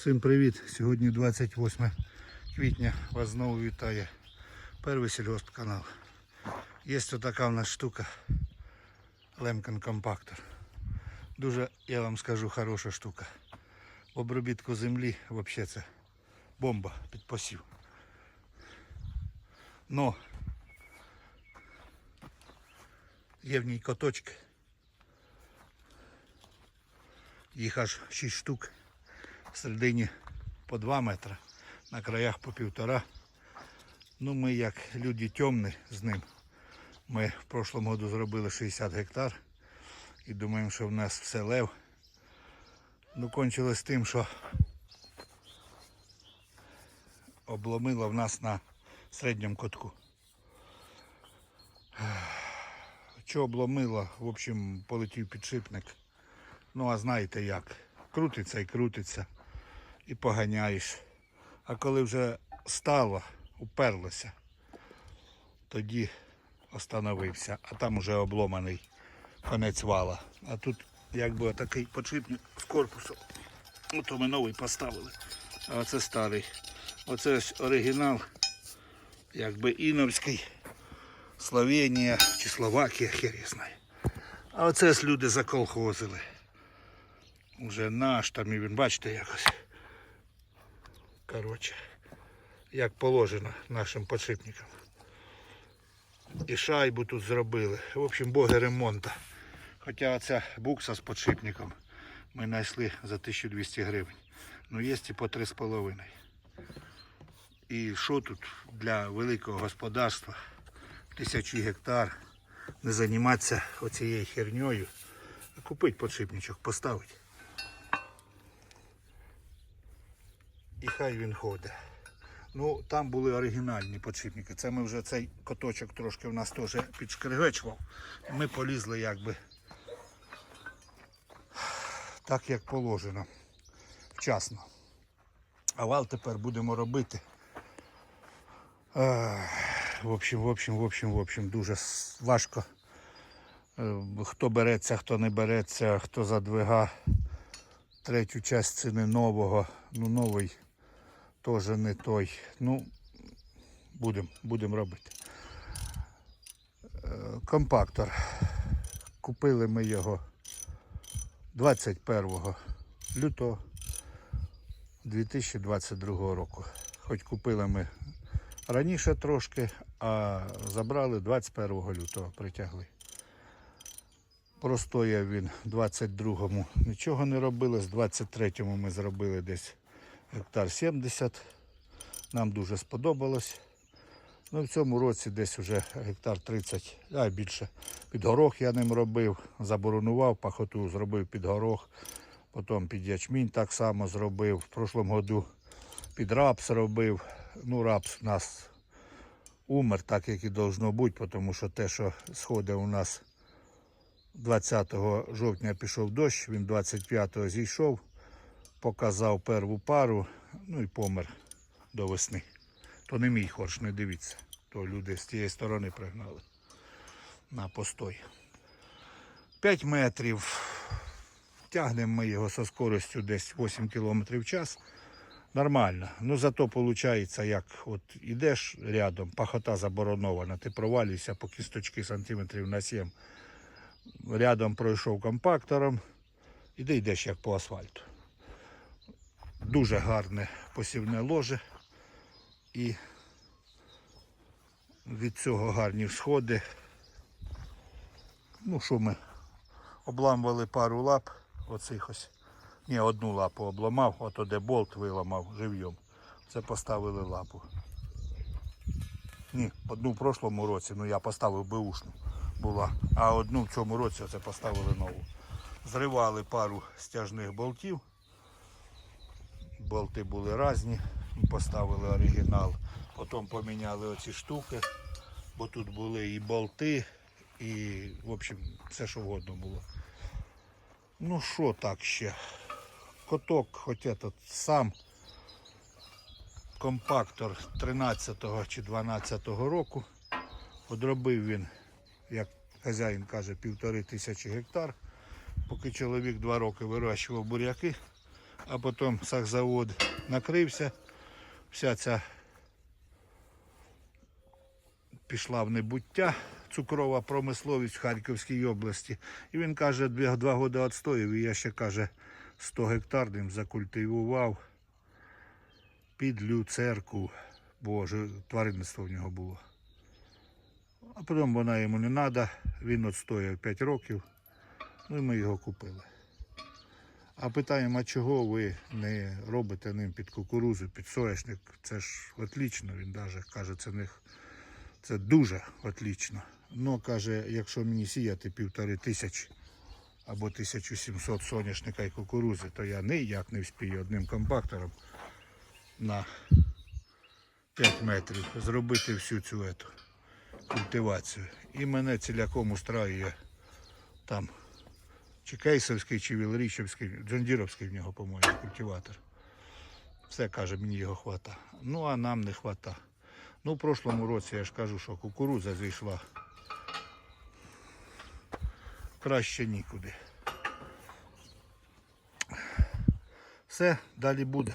Всім привіт! Сьогодні 28 квітня. Вас знову вітає перший сільгоспканал. Є така в нас штука Лемкан компактор. Дуже, я вам скажу, хороша штука. В обробітку землі взагалі це бомба під посів. Но є в ній коточки. Їх аж 6 штук. В по 2 метри, на краях по півтора. Ну ми як люди темні з ним. Ми в прошлому году зробили 60 гектар і думаємо, що в нас все лев. Ну кончилось тим, що обломило в нас на середньому котку. Що обломило, в общем, полетів підшипник. Ну а знаєте як, крутиться і крутиться, і поганяєш. А коли вже стало, уперлося, тоді остановився, а там уже обломаний конець вала. А тут якби такий подшипник з корпусу. Ну то ми новий поставили. А оце старий. Оце ось оригінал, якби іновський, Словенія чи Словакія, хер я знаю. А оце ось люди заколхозили. Уже наш там і він, бачите якось. Коротше, як положено нашим подшипникам. І шайбу тут зробили. В общем, боги ремонту. Хоча ця букса з подшипником ми знайшли за 1200 гривень. Ну є і по 3,5. І що тут для великого господарства, тисячі гектар, не займатися оцією херньою, а купити подшипничок, поставити. І хай він ходить. Ну, там були оригінальні подшипники. Це ми вже цей коточок трошки в нас теж підшкригечував. Ми полізли якби так, як положено. Вчасно. А вал тепер будемо робити. В общем, в общем, в общем, в общем, дуже важко. Е, Хто береться, хто не береться, хто задвига третю частину нового. Ну, новий теж не той. Ну, будемо будем робити. Е, Компактор. Купили ми його 21 лютого 2022 року. Хоч купили ми раніше трошки, а забрали 21 лютого, притягли. Простояв він в 22-му нічого не робили, з 23-му ми зробили десь гектар 70. Нам дуже сподобалось. Ну, в цьому році десь вже гектар 30, а більше. Під горох я ним робив, заборонував пахоту, зробив під горох, потім під ячмінь так само зробив. В прошлому году під рапс робив. Ну, рапс у нас умер, так як і должно бути, тому що те, що сходить у нас 20 жовтня пішов дощ, він 25-го зійшов показав перву пару, ну і помер до весни. То не мій хорш, не дивіться. То люди з тієї сторони пригнали на постой. 5 метрів. Тягнемо ми його зі скоростю десь 8 км в час. Нормально. Ну зато виходить, як от ідеш рядом, пахота заборонована, ти провалюєшся по кісточки сантиметрів на 7. Рядом пройшов компактором, і ти йдеш як по асфальту. Дуже гарне посівне ложе. І від цього гарні всходи. Ну що ми обламували пару лап оцих ось. Ні, одну лапу обламав, ото де болт виламав живьом. Це поставили лапу. Ні, одну в прошлому році, ну я поставив беушну була, а одну в цьому році оце поставили нову. Зривали пару стяжних болтів болти були різні, поставили оригінал, потім поміняли оці штуки, бо тут були і болти, і в общем все що вгодно було. Ну що так ще? Коток, хоч этот сам компактор 13 чи 12 року. Одробив він, як хазяїн каже, півтори тисячі гектар. Поки чоловік два роки вирощував буряки, а потім сахзавод накрився. Вся ця пішла в небуття цукрова промисловість в Харківській області. І він каже, два, роки відстояв, і я ще каже, 100 гектар ним закультивував під люцерку. Боже, тваринництво в нього було. А потім вона йому не треба, він відстояв 5 років, ну і ми його купили. А питаємо, а чого ви не робите ним під кукурузу, під соняшник? Це ж отлично, він навіть каже, це них це дуже отлично. Ну, каже, якщо мені сіяти півтори тисячі або 1700 соняшника і кукурузи, то я ніяк не вспію одним компактором на 5 метрів зробити всю цю ету культивацію. І мене ціляком устраює там чи Кейсовський, чи Вілрічівський, Джондіровський в нього, по-моєму, культиватор. Все каже, мені його хвата. Ну а нам не хвата. Ну, в прошлому році я ж кажу, що кукурудза зійшла. Краще нікуди. Все, далі буде.